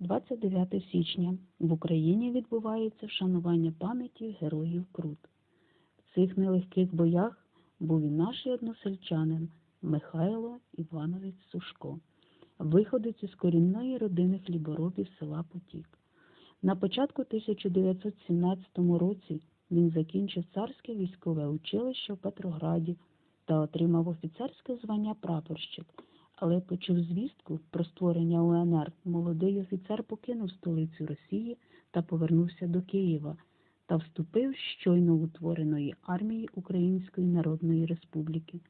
29 січня в Україні відбувається вшанування пам'яті героїв Крут. В цих нелегких боях був і наш односельчанин Михайло Іванович Сушко, виходець із корінної родини хліборобів села Потік. На початку 1917 році він закінчив царське військове училище в Петрограді та отримав офіцерське звання прапорщик. Але почув звістку про створення УНР, молодий офіцер покинув столицю Росії та повернувся до Києва та вступив щойно утвореної армії Української Народної Республіки.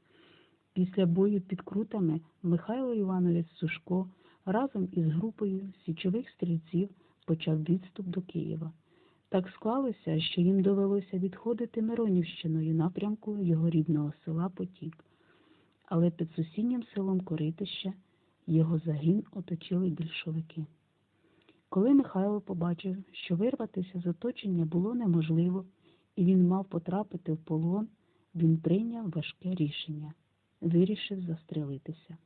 Після бою під Крутами Михайло Іванович Сушко разом із групою січових стрільців почав відступ до Києва. Так склалося, що їм довелося відходити Миронівщиною напрямку його рідного села Потік. Але під сусіднім селом Коритище його загін оточили більшовики. Коли Михайло побачив, що вирватися з оточення було неможливо, і він мав потрапити в полон, він прийняв важке рішення вирішив застрелитися.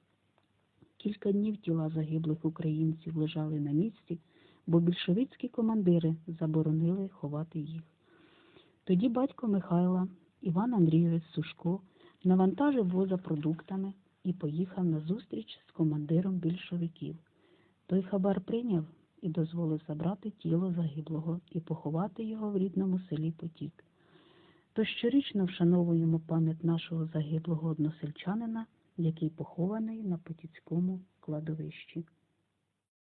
Кілька днів тіла загиблих українців лежали на місці, бо більшовицькі командири заборонили ховати їх. Тоді батько Михайла, Іван Андрійович Сушко, навантажив воза продуктами і поїхав на зустріч з командиром більшовиків. Той хабар прийняв і дозволив забрати тіло загиблого і поховати його в рідному селі Потік. То щорічно вшановуємо пам'ять нашого загиблого односельчанина, який похований на Потіцькому кладовищі.